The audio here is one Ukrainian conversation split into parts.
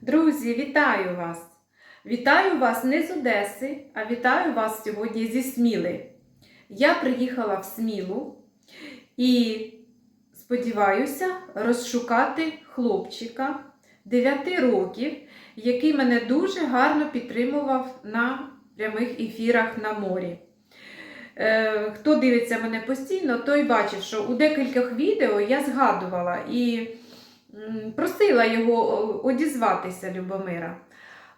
Друзі, вітаю вас! Вітаю вас не з Одеси, а вітаю вас сьогодні зі Сміли. Я приїхала в Смілу і сподіваюся розшукати хлопчика 9 років, який мене дуже гарно підтримував на прямих ефірах на морі. Е, Хто дивиться мене постійно, той бачив, що у декількох відео я згадувала і просила його одізватися Любомира.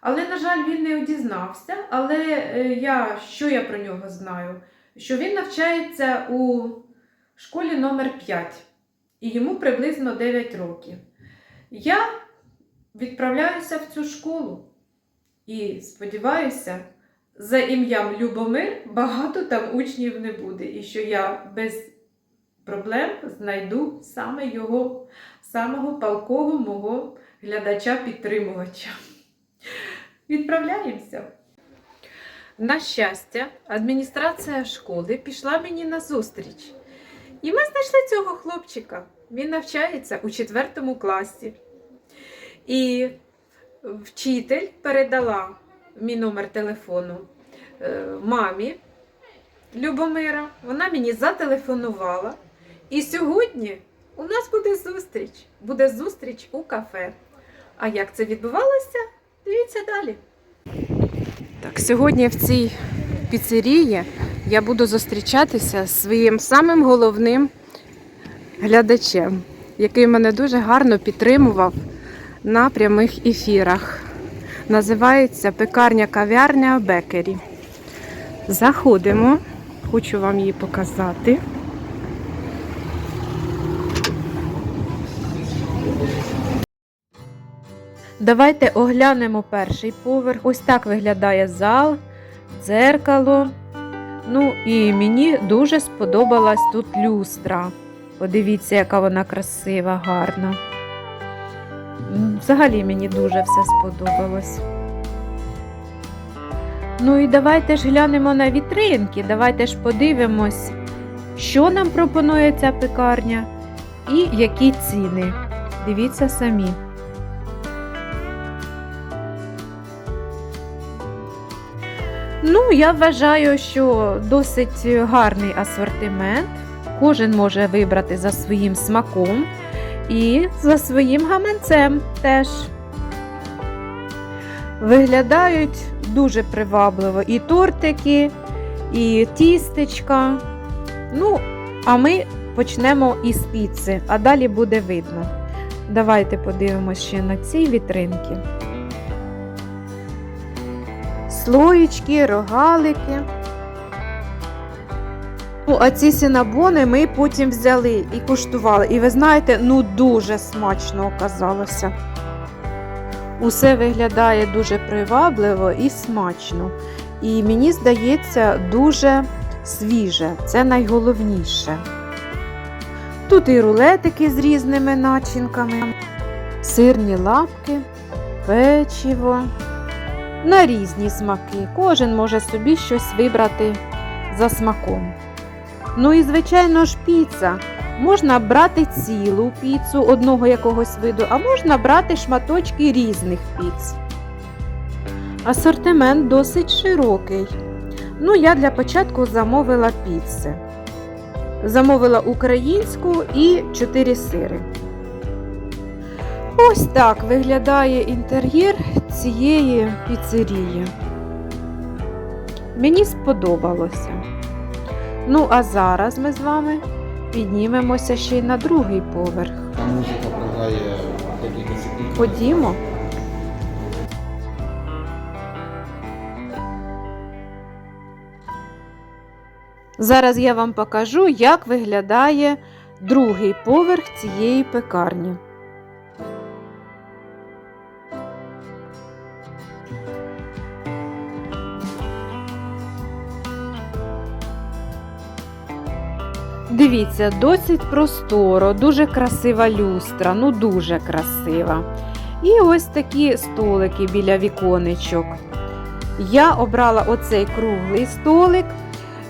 Але, на жаль, він не одізнався. Але е, я, що я про нього знаю? Що він навчається у школі номер 5 і йому приблизно 9 років. Я відправляюся в цю школу і сподіваюся, за ім'ям Любомир багато там учнів не буде, і що я без проблем знайду саме його, самого палкого мого глядача-підтримувача. Відправляємося. На щастя, адміністрація школи пішла мені на зустріч. І ми знайшли цього хлопчика. Він навчається у четвертому класі. І вчитель передала мій номер телефону е, мамі Любомира. Вона мені зателефонувала. І сьогодні у нас буде зустріч. Буде зустріч у кафе. А як це відбувалося? Дивіться далі. Так, сьогодні в цій піцерії я буду зустрічатися з своїм самим головним глядачем, який мене дуже гарно підтримував на прямих ефірах. Називається пекарня кав'ярня Бекері. Заходимо, хочу вам її показати. Давайте оглянемо перший поверх. Ось так виглядає зал, дзеркало. Ну і мені дуже сподобалась тут люстра. Подивіться, яка вона красива, гарна. Взагалі мені дуже все сподобалось. Ну і давайте ж глянемо на вітринки. Давайте ж подивимось, що нам пропонує ця пекарня і які ціни. Дивіться самі. Ну, я вважаю, що досить гарний асортимент. Кожен може вибрати за своїм смаком і за своїм гаманцем теж. Виглядають дуже привабливо і тортики, і тістечка. Ну, а ми почнемо із піци, а далі буде видно. Давайте подивимося ще на ці вітринки. Слоєчки, рогалики. Ну, а ці сінабони ми потім взяли і куштували. І ви знаєте, ну дуже смачно оказалося. Усе виглядає дуже привабливо і смачно. І мені здається, дуже свіже. Це найголовніше. Тут і рулетики з різними начинками, сирні лапки, печиво. На різні смаки. Кожен може собі щось вибрати за смаком. Ну і, звичайно ж, піца. Можна брати цілу піцу одного якогось виду, а можна брати шматочки різних піц. Асортимент досить широкий. Ну, я для початку замовила піци. Замовила українську і 4 сири. Ось так виглядає інтер'єр цієї піцерії. Мені сподобалося. Ну, а зараз ми з вами піднімемося ще й на другий поверх. Музика грає декілька секунд. Ходімо. Зараз я вам покажу, як виглядає другий поверх цієї пекарні. Дивіться, досить просторо, дуже красива люстра, ну дуже красива. І ось такі столики біля віконечок. Я обрала оцей круглий столик.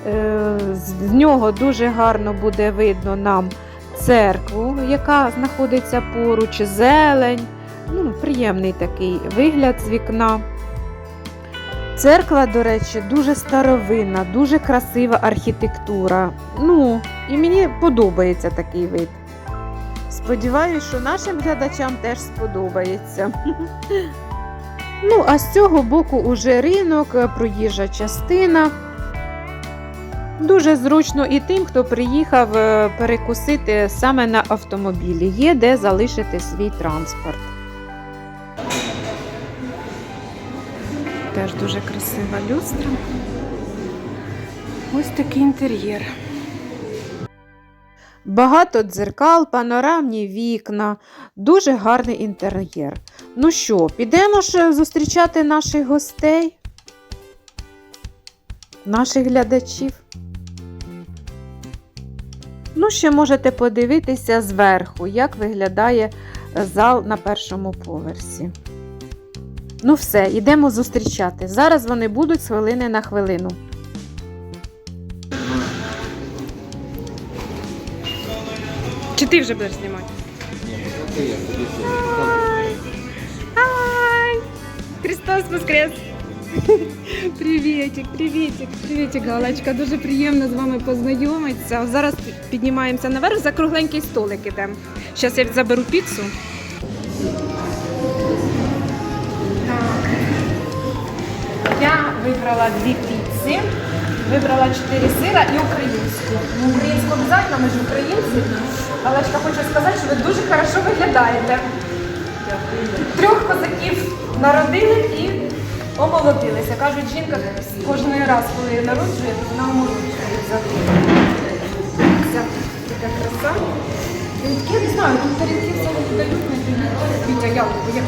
Е, З нього дуже гарно буде видно нам церкву, яка знаходиться поруч, зелень, ну, приємний такий вигляд з вікна. Церква, до речі, дуже старовинна, дуже красива архітектура. Ну, і мені подобається такий вид. Сподіваюсь, що нашим глядачам теж сподобається. Ну, а з цього боку уже ринок, проїжджа частина. Дуже зручно і тим, хто приїхав е, перекусити саме на автомобілі. Є де залишити свій транспорт. Теж дуже красива люстра. Ось такий інтер'єр. Багато дзеркал, панорамні вікна, дуже гарний інтер'єр. Ну що, підемо ж зустрічати наших гостей, наших глядачів. Ну, ще можете подивитися зверху, як виглядає зал на першому поверсі. Ну, все, йдемо зустрічати. Зараз вони будуть з хвилини на хвилину. Чи ти вже будеш знімати? Ай! Христос Воскрес! Привітик, привітик, привітик, Галочка. Дуже приємно з вами познайомитися. Зараз піднімаємося наверх, за кругленький столик ідемо. Зараз я заберу піцу. Вибрала дві піци, вибрала чотири сира і українську. Ну, українську обов'язково, ми ж українці. Алечка, хочу сказати, що ви дуже хорошо виглядаєте. Трьох козаків народили і омолодилися. Кажуть, жінка кожен раз, коли народжує, то вона омолоджується. Така краса. Я не знаю, тут тарілки все дають, не дають. Вітя, як,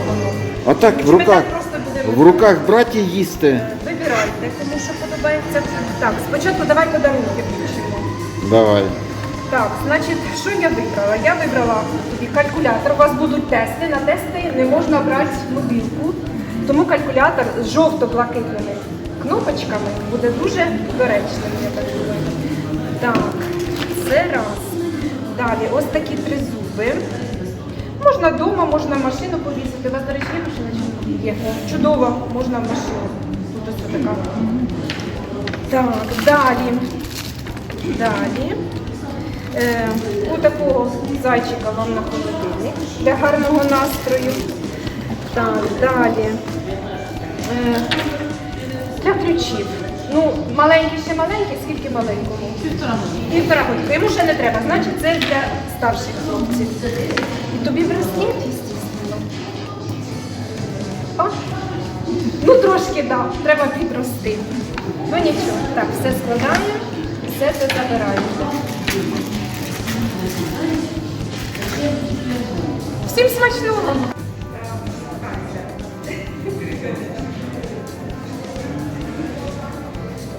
воно? Отак в руках, так в руках браті їсти. Вибирайте, кому що подобається. Так, спочатку давай подарунки включимо. Давай. Так, значить, що я вибрала? Я вибрала тобі калькулятор. У вас будуть тести. На тести не можна брати мобілку, тому калькулятор з жовто-блакитними кнопочками буде дуже доречним, я так думаю. Так, це раз. Далі, ось такі три зуби. Можна вдома, можна машину повісити. У вас, до речі, є машина чи? Є. Чудово, можна в машину. Ось така. Так, далі. Далі. Е, у такого зайчика вам на холодильник для гарного настрою. Так, далі. Е, для ключів. Ну, маленький ще маленький, скільки маленькому? Півтора години. Півтора години. Йому ще не треба, значить це для старших хлопців. І тобі браслет, звісно. Ну трошки так, да, треба підрости. Ну нічого. Так, все складаємо, все це забираємо. Всім смачного!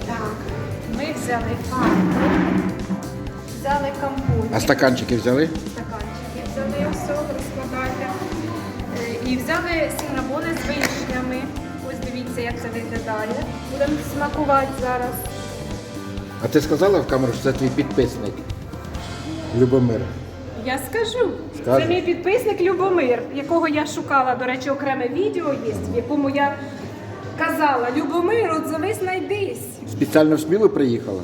Так, ми взяли фарби, взяли компот. А стаканчики взяли? Як це виглядає. Будемо смакувати зараз. А ти сказала в камеру, що це твій підписник? Любомир. Я скажу. Скажи. Це мій підписник Любомир, якого я шукала, до речі, окреме відео є, в якому я казала, Любомир, отзовись, знайдись. Спеціально в смілу приїхала?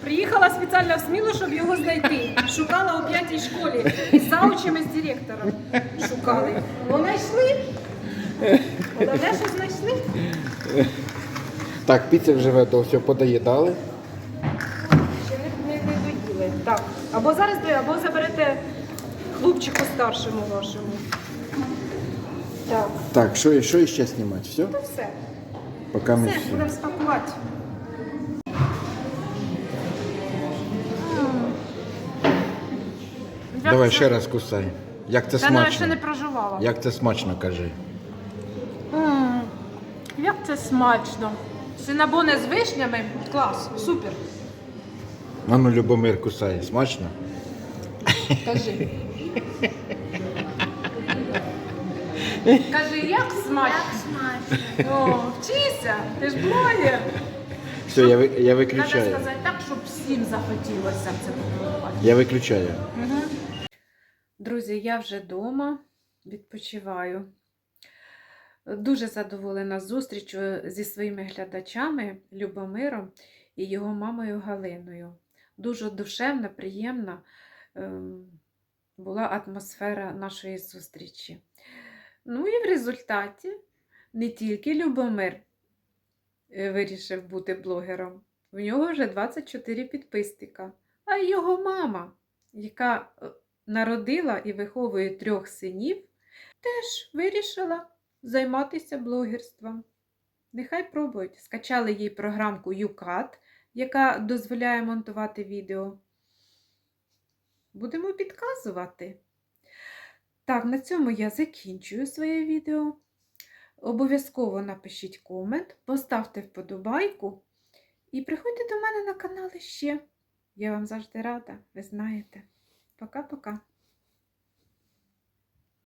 Приїхала спеціально в Смілу, щоб його знайти. Шукала у п'ятій школі. І з заучами з директором шукали. Ну, знайшли. Головне, що знайшли. Так, піця вже ви то все подоїдали. Ще не, не, не доїли. Так. Або зараз доїли, або заберете хлопчику старшому вашому. Так, Так, що, що ще знімати? Все? ну все. Поки ми Все, все. будемо спакувати. Давай ще раз кусай. Як це Та ну, я ще смачно? не проживала. Як це смачно, кажи. Це смачно. Синабони з вишнями. Клас, супер. А ну, Любомир, кусай. Смачно? Кажи. Кажи, як смачно? Як смачно. О, вчися, ти ж блогер. Все, я, ви- я Треба виключаю. сказати так, щоб всім захотілося це попробувати. Я виключаю. Друзі, я вже вдома відпочиваю. Дуже задоволена зустрічю зі своїми глядачами Любомиром і його мамою Галиною. Дуже душевна, приємна ем, була атмосфера нашої зустрічі. Ну і в результаті не тільки Любомир е, вирішив бути блогером, в нього вже 24 підписника, а й його мама, яка е, народила і виховує трьох синів, теж вирішила займатися блогерством. Нехай пробують. Скачали їй програмку UCAT, яка дозволяє монтувати відео. Будемо підказувати. Так, на цьому я закінчую своє відео. Обов'язково напишіть комент, поставте вподобайку і приходьте до мене на канал ще. Я вам завжди рада, ви знаєте. Пока-пока.